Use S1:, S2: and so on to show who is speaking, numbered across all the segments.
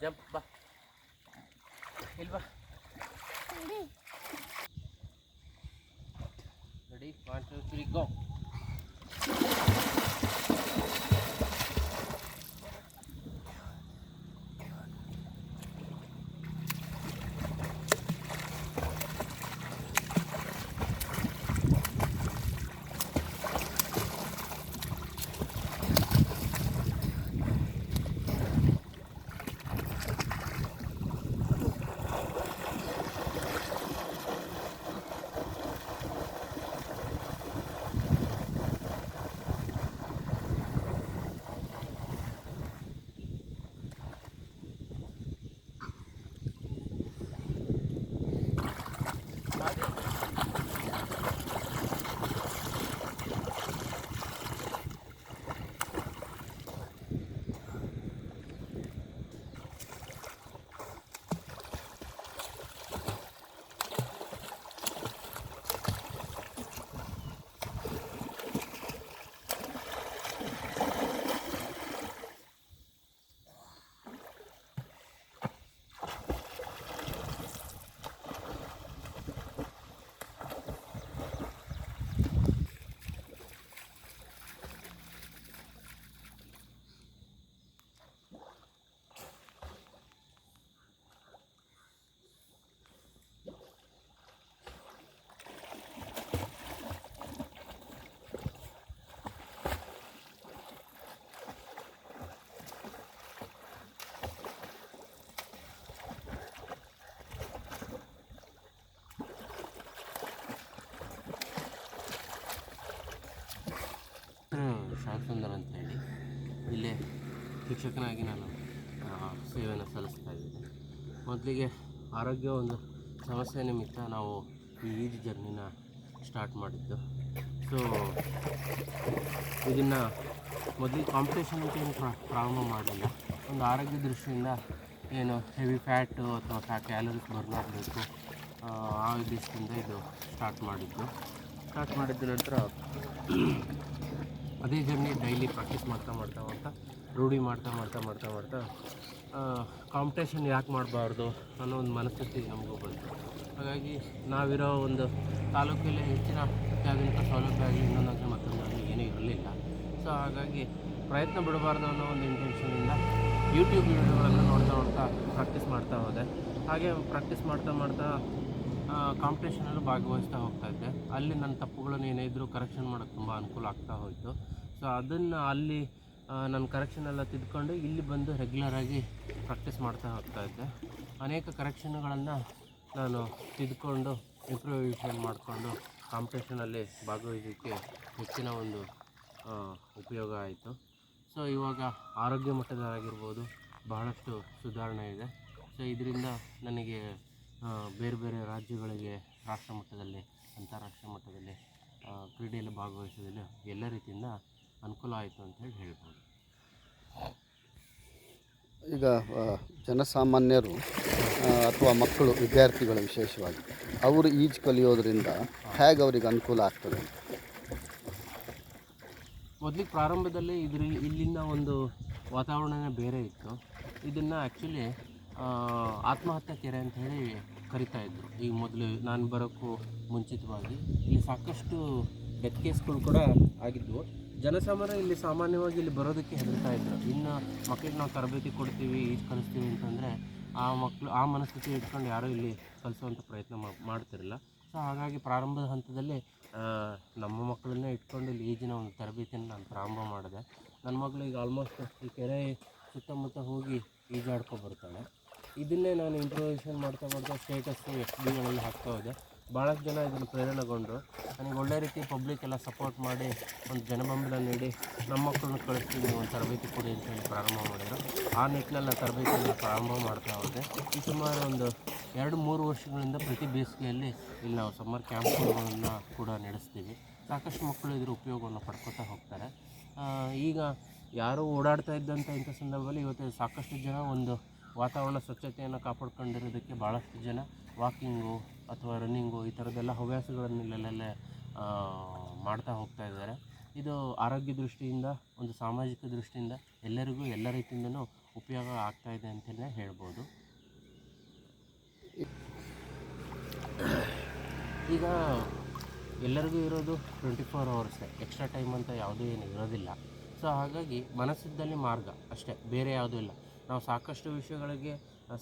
S1: Jump ಬಾ. ಇಲ್ಲಿ ಬಾ. Ready one two three go Sundar ಅಂತ ಹೇಳಿ. ಇಲ್ಲೇ ಶಿಕ್ಷಕನಾಗಿ ನಾನು ಸೇವೆಯನ್ನು ಸಲ್ಲಿಸ್ತಾ ಇದ್ದೀನಿ. ಮೊದಲಿಗೆ ಆರೋಗ್ಯ ಒಂದು ಸಮಸ್ಯೆ ನಿಮಿತ್ತ ನಾವು ಈ ಈಜು ಜರ್ನಿನ ಸ್ಟಾರ್ಟ್ ಮಾಡಿದ್ದು. ಸೊ ಇದನ್ನು ಮೊದಲಿಗೆ ಕಾಂಪಿಟೇಷನ್ ಅಂತ ಏನು ಪ್ರಾ- ಪ್ರಾರಂಭ ಮಾಡಲಿಲ್ಲ. ಒಂದು ಆರೋಗ್ಯ ದೃಷ್ಟಿಯಿಂದ ಏನು ಹೆವಿ ಫ್ಯಾಟು ಅಥವಾ ಫ್ಯಾ ಕ್ಯಾಲರೀಸ್ ಬರ್ನ್ ಆಗಬೇಕು ಆ ಉದ್ದೇಶದಿಂದ ಇದು ಸ್ಟಾರ್ಟ್ ಮಾಡಿದ್ದು. ಸ್ಟಾರ್ಟ್ ಮಾಡಿದ ನಂತರ ಅದೇ ಜರ್ನಿ ಡೈಲಿ ಪ್ರಾಕ್ಟೀಸ್ ಮಾಡ್ತಾ ಮಾಡ್ತಾ ಮಾಡ್ತಾ, ರೂಢಿ ಮಾಡ್ತಾ ಮಾಡ್ತಾ ಮಾಡ್ತಾ ಮಾಡ್ತಾ ಕಾಂಪಿಟೇಷನ್ ಯಾಕೆ ಮಾಡಬಾರ್ದು ಅನ್ನೋ ಒಂದು ಮನಸ್ಥಿತಿ ನಮಗೂ ಬಂತು. ಹಾಗಾಗಿ ನಾವಿರೋ ಒಂದು ತಾಲೂಕಲ್ಲಿ ಹೆಚ್ಚಿನ ಅತ್ಯಾಧುನಿಕ ಸೌಲಭ್ಯ ಆಗಲಿ ಇನ್ನೊಂದಾಗಲಿ ಮತ್ತೊಂದಾಗಲಿ ಏನೂ ಇರಲಿಲ್ಲ. ಸೊ ಹಾಗಾಗಿ ಪ್ರಯತ್ನ ಬಿಡಬಾರ್ದು ಅನ್ನೋ ಒಂದು ಇಂಟೆನ್ಷನಿಂದ ಯೂಟ್ಯೂಬ್ ವಿಡಿಯೋಗಳನ್ನು ನೋಡ್ತಾ ನೋಡ್ತಾ ಪ್ರಾಕ್ಟೀಸ್ ಮಾಡ್ತಾ ಹೋದೆ. ಹಾಗೆ ಪ್ರಾಕ್ಟೀಸ್ ಮಾಡ್ತಾ ಮಾಡ್ತಾ ಕಾಂಪಿಟೇಷನಲ್ಲೂ ಭಾಗವಹಿಸ್ತಾ ಹೋಗ್ತಾ ಇದ್ದೆ. ಅಲ್ಲಿ ನನ್ನ ತಪ್ಪುಗಳನ್ನು ಏನೇ ಇದ್ದರೂ ಕರೆಕ್ಷನ್ ಮಾಡೋಕ್ಕೆ ತುಂಬ ಅನುಕೂಲ ಆಗ್ತಾ ಹೋಯಿತು. ಸೊ ಅದನ್ನು ಅಲ್ಲಿ ನನ್ನ ಕರೆಕ್ಷನ್ ಎಲ್ಲ ತಿದ್ಕೊಂಡು ಇಲ್ಲಿ ಬಂದು ರೆಗ್ಯುಲರಾಗಿ ಪ್ರಾಕ್ಟೀಸ್ ಮಾಡ್ತಾ ಹೋಗ್ತಾ ಇದ್ದೆ. ಅನೇಕ ಕರೆಕ್ಷನ್ಗಳನ್ನು ನಾನು ತಿದ್ಕೊಂಡು ಇಂಪ್ರೂವೈಸೇಷನ್ ಮಾಡಿಕೊಂಡು ಕಾಂಪಿಟೇಷನಲ್ಲಿ ಭಾಗವಹಿಸೋಕ್ಕೆ ಹೆಚ್ಚಿನ ಒಂದು ಉಪಯೋಗ ಆಯಿತು. ಸೊ ಇವಾಗ ಆರೋಗ್ಯ ಮಟ್ಟದಾಗಿರ್ಬೋದು ಬಹಳಷ್ಟು ಸುಧಾರಣೆ ಇದೆ. ಸೊ ಇದರಿಂದ ನನಗೆ ಬೇರೆ ಬೇರೆ ರಾಜ್ಯಗಳಿಗೆ ರಾಷ್ಟ್ರ ಮಟ್ಟದಲ್ಲಿ ಅಂತಾರಾಷ್ಟ್ರೀಯ ಮಟ್ಟದಲ್ಲಿ ಕ್ರೀಡೆಯಲ್ಲಿ ಭಾಗವಹಿಸೋದ್ರಲ್ಲಿ ಎಲ್ಲ ರೀತಿಯಿಂದ ಅನುಕೂಲ ಆಯಿತು ಅಂತ ಹೇಳಿ ಹೇಳ್ಬೋದು.
S2: ಈಗ ಜನಸಾಮಾನ್ಯರು ಅಥವಾ ಮಕ್ಕಳು ವಿದ್ಯಾರ್ಥಿಗಳು ವಿಶೇಷವಾಗಿ ಅವರು ಈಜು ಕಲಿಯೋದ್ರಿಂದ ಹೇಗೆ ಅವರಿಗೆ ಅನುಕೂಲ ಆಗ್ತದೆ?
S1: ಮೊದಲಿಗೆ ಪ್ರಾರಂಭದಲ್ಲಿ ಇದ್ರ ಇಲ್ಲಿನ ಒಂದು ವಾತಾವರಣನೇ ಬೇರೆ ಇತ್ತು. ಇದನ್ನು ಆ್ಯಕ್ಚುಲಿ ಆತ್ಮಹತ್ಯಾ ಕೆರೆ ಅಂತ ಹೇಳಿ ಕರಿತಾ ಇದ್ರು. ಈಗ ಮೊದಲು ನಾನು ಬರೋಕ್ಕೂ ಮುಂಚಿತವಾಗಿ ಇಲ್ಲಿ ಸಾಕಷ್ಟು ಡೆತ್ ಕೇಸ್ಗಳು ಕೂಡ ಆಗಿದ್ವು. ಜನಸಾಮಾನ್ಯ ಇಲ್ಲಿ ಸಾಮಾನ್ಯವಾಗಿ ಇಲ್ಲಿ ಬರೋದಕ್ಕೆ ಹೆದರ್ತಾ ಇದ್ರು. ಇನ್ನು ಮಕ್ಕಳಿಗೆ ನಾವು ತರಬೇತಿ ಕೊಡ್ತೀವಿ, ಈಜು ಕಲಿಸ್ತೀವಿ ಅಂತಂದರೆ ಆ ಮಕ್ಕಳು ಆ ಮನಸ್ಥಿತಿ ಇಟ್ಕೊಂಡು ಯಾರೂ ಇಲ್ಲಿ ಕಲಿಸುವಂಥ ಪ್ರಯತ್ನ ಮಾಡ್ತಿರಲಿಲ್ಲ. ಸೊ ಹಾಗಾಗಿ ಪ್ರಾರಂಭದ ಹಂತದಲ್ಲಿ ನಮ್ಮ ಮಕ್ಕಳನ್ನೇ ಇಟ್ಕೊಂಡು ಇಲ್ಲಿ ಈಜಿನ ಒಂದು ತರಬೇತಿಯನ್ನು ನಾನು ಪ್ರಾರಂಭ ಮಾಡಿದೆ. ನನ್ನ ಮಗಳು ಈಗ ಆಲ್ಮೋಸ್ಟ್ ಈ ಕೆರೆ ಸುತ್ತಮುತ್ತ ಹೋಗಿ ಈಜಾಡ್ಕೊ ಬರ್ತಾಳೆ. ಇದನ್ನೇ ನಾನು ಇಂಟ್ರೊಡಕ್ಷನ್ ಮಾಡ್ತಾ ಮಾಡ್ತಾ ಸ್ಟೇಟಸ್ ಎಫ್ ಬಿಗಳಲ್ಲಿ ಹಾಕ್ತಾ ಹೋದೆ. ಭಾಳಷ್ಟು ಜನ ಇದನ್ನು ಪ್ರೇರಣೆಗೊಂಡು ನನಗೆ ಒಳ್ಳೆ ರೀತಿ ಪಬ್ಲಿಕ್ ಎಲ್ಲ ಸಪೋರ್ಟ್ ಮಾಡಿ ಒಂದು ಜನಬಂಬಲ ನೀಡಿ ನಮ್ಮ ಮಕ್ಕಳನ್ನ ಕಳಿಸ್ತೀನಿ ಒಂದು ತರಬೇತಿ ಕೊಡಿ ಅಂತ ಹೇಳಿ ಪ್ರಾರಂಭ ಮಾಡಿದರು. ಆ ನಿಟ್ಟಿನಲ್ಲಿ ನಾನು ತರಬೇತಿಯನ್ನು ಪ್ರಾರಂಭ ಮಾಡ್ತಾ ಹೋದೆ. ಈ ಸುಮಾರು ಒಂದು ಎರಡು ಮೂರು ವರ್ಷಗಳಿಂದ ಪ್ರತಿ ಬೇಸಿಗೆಯಲ್ಲಿ ಇಲ್ಲಿ ನಾವು ಸಮ್ಮರ್ ಕ್ಯಾಂಪ್ಗಳನ್ನು ಕೂಡ ನಡೆಸ್ತೀವಿ. ಸಾಕಷ್ಟು ಮಕ್ಕಳು ಇದ್ರ ಉಪಯೋಗವನ್ನು ಪಡ್ಕೊತಾ ಹೋಗ್ತಾರೆ. ಈಗ ಯಾರು ಓಡಾಡ್ತಾ ಇದ್ದಂಥ ಇಂಥ ಸಂದರ್ಭದಲ್ಲಿ ಇವತ್ತು ಸಾಕಷ್ಟು ಜನ ಒಂದು ವಾತಾವರಣ ಸ್ವಚ್ಛತೆಯನ್ನು ಕಾಪಾಡ್ಕೊಂಡಿರೋದಕ್ಕೆ ಭಾಳಷ್ಟು ಜನ ವಾಕಿಂಗು ಅಥವಾ ರನ್ನಿಂಗು ಈ ಥರದ್ದೆಲ್ಲ ಹವ್ಯಾಸಗಳನ್ನು ಇಲ್ಲೆಲ್ಲ ಆ, ಮಾಡ್ತಾ ಹೋಗ್ತಾ ಇದ್ದಾರೆ. ಇದು ಆರೋಗ್ಯ ದೃಷ್ಟಿಯಿಂದ ಒಂದು ಸಾಮಾಜಿಕ ದೃಷ್ಟಿಯಿಂದ ಎಲ್ಲರಿಗೂ ಎಲ್ಲ ರೀತಿಯಿಂದನೂ ಉಪಯೋಗ ಆಗ್ತಾ ಇದೆ ಅಂತಲೇ ಹೇಳ್ಬೋದು. ಈಗ ಎಲ್ಲರಿಗೂ ಇರೋದು ಟ್ವೆಂಟಿ ಫೋರ್ ಅವರ್ಸೇ ಎಕ್ಸ್ಟ್ರಾ ಟೈಮ್ ಅಂತ ಯಾವುದೂ ಏನು ಇರೋದಿಲ್ಲ. ಸೊ ಹಾಗಾಗಿ ಮನಸ್ಸಿದ್ದಲ್ಲಿ ಮಾರ್ಗ ಅಷ್ಟೇ ಬೇರೆ ಯಾವುದೂ ಇಲ್ಲ. ನಾವು ಸಾಕಷ್ಟು ವಿಷಯಗಳಿಗೆ,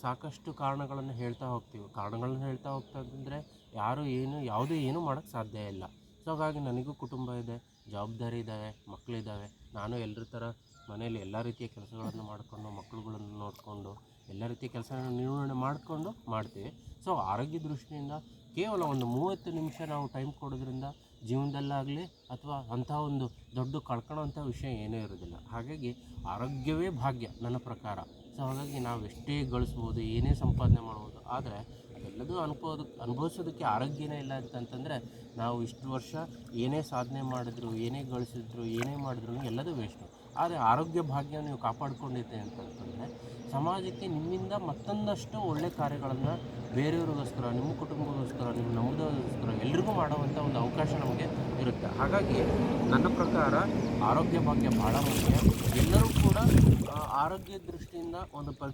S1: ಸಾಕಷ್ಟು ಕಾರಣಗಳನ್ನು ಹೇಳ್ತಾ ಹೋಗ್ತೀವಿ. ಕಾರಣಗಳನ್ನು ಹೇಳ್ತಾ ಹೋಗ್ತಾ ಅಂದರೆ ಯಾರು ಏನು, ಯಾವುದೇ ಏನೂ ಮಾಡೋಕ್ಕೆ ಸಾಧ್ಯ ಇಲ್ಲ. ಸೊ ಹಾಗಾಗಿ ನನಗೂ ಕುಟುಂಬ ಇದೆ, ಜವಾಬ್ದಾರಿ ಇದ್ದಾವೆ ಮಕ್ಕಳಿದ್ದಾವೆ ನಾನು ಎಲ್ಲರ ಥರ ಮನೆಯಲ್ಲಿ ಎಲ್ಲ ರೀತಿಯ ಕೆಲಸಗಳನ್ನು ಮಾಡಿಕೊಂಡು ಮಕ್ಕಳುಗಳನ್ನು ನೋಡಿಕೊಂಡು, ಎಲ್ಲ ರೀತಿಯ ಕೆಲಸಗಳನ್ನು ನಿರ್ವಹಣೆ ಮಾಡಿಕೊಂಡು ಮಾಡ್ತೀವಿ. ಸೊ ಆರೋಗ್ಯ ದೃಷ್ಟಿಯಿಂದ ಕೇವಲ ಒಂದು ಮೂವತ್ತು ನಿಮಿಷ ನಾವು ಟೈಮ್ ಕೊಡೋದ್ರಿಂದ ಜೀವನದಲ್ಲಾಗಲಿ ಅಥವಾ ಅಂಥ ಒಂದು ದೊಡ್ಡ ಕಳ್ಕೊಳ್ಳೋಂಥ ವಿಷಯ ಏನೂ ಇರೋದಿಲ್ಲ. ಹಾಗಾಗಿ ಆರೋಗ್ಯವೇ ಭಾಗ್ಯ ನನ್ನ ಪ್ರಕಾರ. ಸೊ ಹಾಗಾಗಿ ನಾವು ಎಷ್ಟೇ ಗಳಿಸ್ಬೋದು, ಏನೇ ಸಂಪಾದನೆ ಮಾಡ್ಬೋದು, ಆದರೆ ಅದೆಲ್ಲದೂ ಅನುಭವದ ಅನುಭವಿಸೋದಕ್ಕೆ ಆರೋಗ್ಯನೇ ಇಲ್ಲ ಅಂತಂತಂದರೆ ನಾವು ಇಷ್ಟು ವರ್ಷ ಏನೇ ಸಾಧನೆ ಮಾಡಿದ್ರು, ಏನೇ ಗಳಿಸಿದ್ರು, ಏನೇ ಮಾಡಿದ್ರು ಎಲ್ಲದೂ ವೇಸ್ಟು ಆದರೆ ಆರೋಗ್ಯ ಭಾಗ್ಯ ನೀವು ಕಾಪಾಡ್ಕೊಂಡಿದ್ದೆ ಅಂತಂತಂದರೆ ಸಮಾಜಕ್ಕೆ ನಿಮ್ಮಿಂದ ಮತ್ತೊಂದಷ್ಟು ಒಳ್ಳೆ ಕಾರ್ಯಗಳನ್ನು ಬೇರೆಯವ್ರಿಗೋಸ್ಕರ, ನಿಮ್ಮ ಕುಟುಂಬಗೋಸ್ಕರ ನಿಮ್ಮ ನಮ್ಮದೋಸ್ಕರ ಎಲ್ರಿಗೂ ಮಾಡುವಂಥ ಒಂದು ಅವಕಾಶ ನಮಗೆ ಇರುತ್ತೆ. ಹಾಗಾಗಿ ನನ್ನ ಪ್ರಕಾರ ಆರೋಗ್ಯ ಭಾಗ್ಯ ಭಾಳ ಮುಖ್ಯ. ಎಲ್ಲರೂ ಕೂಡ ಆರೋಗ್ಯ ದೃಷ್ಟಿಯಿಂದ ಒಂದು ಪರೀಕ್ಷೆ